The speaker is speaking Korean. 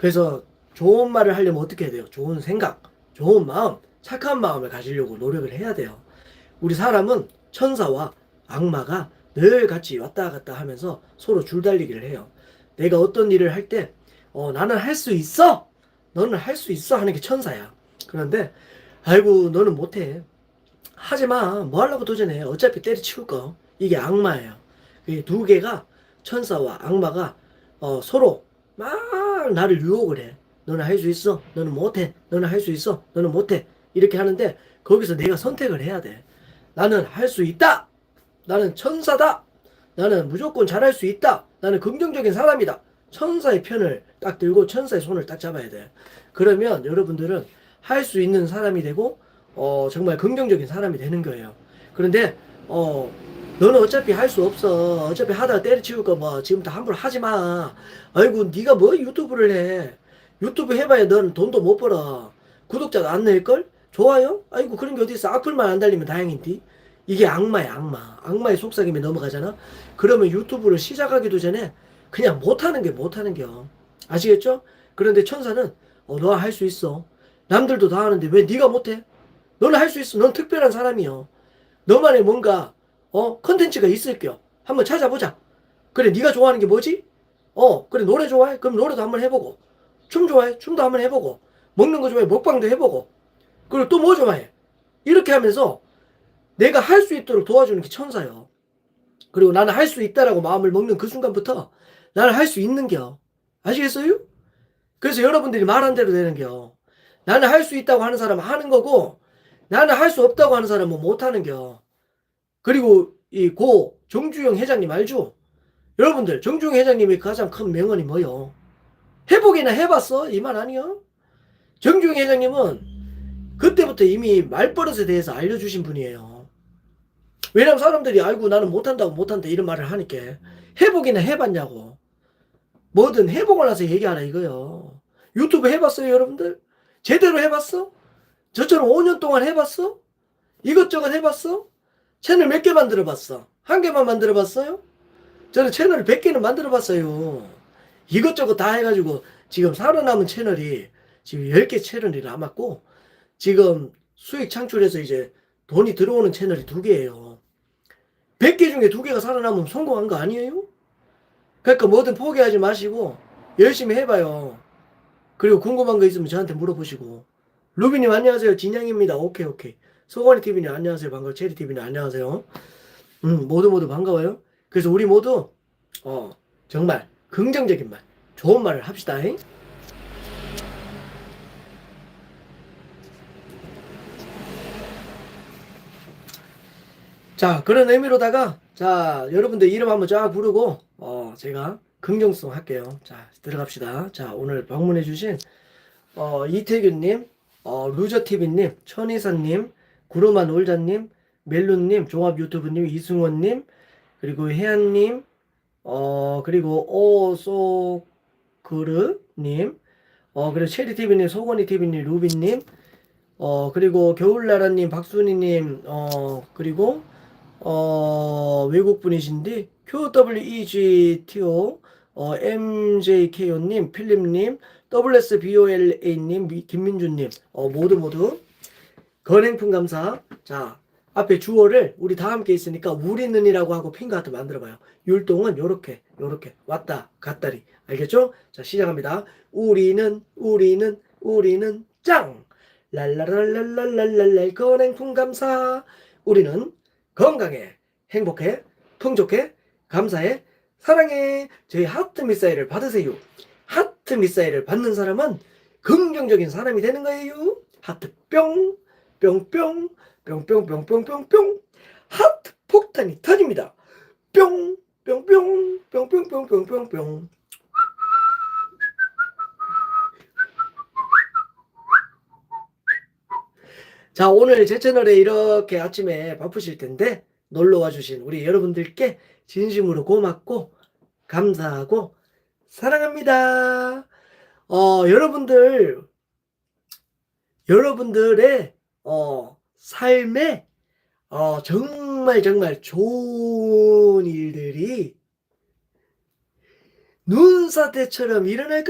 그래서 좋은 말을 하려면 어떻게 해야 돼요? 좋은 생각, 좋은 마음, 착한 마음을 가지려고 노력을 해야 돼요. 우리 사람은 천사와 악마가 늘 같이 왔다 갔다 하면서 서로 줄달리기를 해요. 내가 어떤 일을 할 때, 어, 나는 할 수 있어! 너는 할 수 있어! 하는 게 천사야. 그런데, 아이고, 너는 못해. 하지 마. 뭐 하려고 도전해. 어차피 때려치울 거. 이게 악마예요. 이 두 개가 천사와 악마가 어, 서로 막 나를 유혹을 해. 너는 할 수 있어. 너는 못해. 너는 할 수 있어. 너는 못해. 이렇게 하는데 거기서 내가 선택을 해야 돼. 나는 할 수 있다. 나는 천사다. 나는 무조건 잘할 수 있다. 나는 긍정적인 사람이다. 천사의 편을 딱 들고 천사의 손을 딱 잡아야 돼. 그러면 여러분들은 할 수 있는 사람이 되고 어, 정말 긍정적인 사람이 되는 거예요. 그런데 어, 너는 어차피 할 수 없어. 어차피 하다가 때려치울 거 뭐 지금부터 함부로 하지 마. 아이고 네가 뭐 유튜브를 해. 유튜브 해봐야 넌 돈도 못 벌어. 구독자도 안 늘걸? 좋아요? 아이고 그런 게 어디 있어. 악플만 안 달리면 다행인데. 이게 악마야 악마. 악마의 속삭임에 넘어가잖아. 그러면 유튜브를 시작하기도 전에 그냥 못하는 게 못하는 겨. 아시겠죠? 그런데 천사는 어, 너 할 수 있어. 남들도 다 하는데 왜 네가 못해? 너는 할 수 있어. 넌 특별한 사람이요. 너만의 뭔가 어 컨텐츠가 있을게요. 한번 찾아보자. 그래 네가 좋아하는 게 뭐지? 어 그래 노래 좋아해? 그럼 노래도 한번 해보고 춤 좋아해? 춤도 한번 해보고 먹는 거 좋아해? 먹방도 해보고 그리고 또 뭐 좋아해? 이렇게 하면서 내가 할 수 있도록 도와주는 게 천사요. 그리고 나는 할 수 있다라고 마음을 먹는 그 순간부터 나는 할 수 있는겨. 아시겠어요? 그래서 여러분들이 말한 대로 되는겨. 나는 할 수 있다고 하는 사람은 하는 거고 나는 할 수 없다고 하는 사람은 못 하는겨. 그리고 이 고 정주영 회장님 알죠? 여러분들 정주영 회장님의 가장 큰 명언이 뭐요? 해보기나 해봤어? 이 말 아니요? 정주영 회장님은 그때부터 이미 말버릇에 대해서 알려주신 분이에요. 왜냐면 사람들이 아이고 나는 못한다고 못한다 이런 말을 하니까 해보기나 해봤냐고 뭐든 해보고 나서 얘기하라 이거요. 유튜브 해봤어요 여러분들? 제대로 해봤어? 저처럼 5년 동안 해봤어? 이것저것 해봤어? 채널 몇 개 만들어 봤어? 한 개만 만들어 봤어요? 저는 채널 100개는 만들어 봤어요. 이것저것 다 해가지고 지금 살아남은 채널이 지금 10개 채널이 남았고 지금 수익 창출해서 이제 돈이 들어오는 채널이 두 개예요. 100개 중에 두 개가 살아남으면 성공한 거 아니에요? 그러니까 뭐든 포기하지 마시고 열심히 해봐요. 그리고 궁금한 거 있으면 저한테 물어보시고. 루비님 안녕하세요. 진양입니다. 오케이 오케이. 소건이 TV님 안녕하세요. 반가워. 체리 TV님 안녕하세요. 음 모두 모두 반가워요. 그래서 우리 모두 어 정말 긍정적인 말, 좋은 말을 합시다. 잉? 자 그런 의미로다가 자 여러분들 이름 한번 쫙 부르고 어 제가 긍정송 할게요. 자 들어갑시다. 자 오늘 방문해 주신 어 이태균 님, 어 루저TV님, 천이사님, 구름한 올자님, 멜룬님, 종합 유튜브님, 이승원님, 그리고 혜안님, 어 그리고 오소그르님, 어 그리고 체리TV님, 소건이TV님, 루비님, 어 그리고 겨울나라님, 박순희님, 어 그리고 어 외국 분이신데 QWEGTO, 어 MJKO님, 필립님, WSBOLA님, 미- 김민주님, 어 모두 모두 건행품 감사. 자, 앞에 주어를 우리 다 함께 있으니까 우리는이라고 하고 하트 만들어봐요. 율동은 요렇게, 요렇게 왔다 갔다리. 알겠죠? 자, 시작합니다. 우리는, 우리는, 우리는 짱! 랄랄랄랄랄랄랄 건행품 감사. 우리는 건강해, 행복해, 풍족해, 감사해, 사랑해. 저희 하트 미사일을 받으세요. 하트 미사일을 받는 사람은 긍정적인 사람이 되는 거예요. 하트 뿅, 뿅뿅, 뿅뿅뿅뿅뿅뿅. 하트 폭탄이 터집니다. 뿅, 뿅뿅, 뿅뿅뿅뿅뿅뿅. 자, 오늘 제 채널에 이렇게 아침에 바쁘실 텐데 놀러 와 주신 우리 여러분들께 진심으로 고맙고 감사하고 사랑합니다. 어, 여러분들, 여러분들의 어, 삶에 어, 정말 정말 좋은 일들이 눈사태처럼 일어날 것입니다.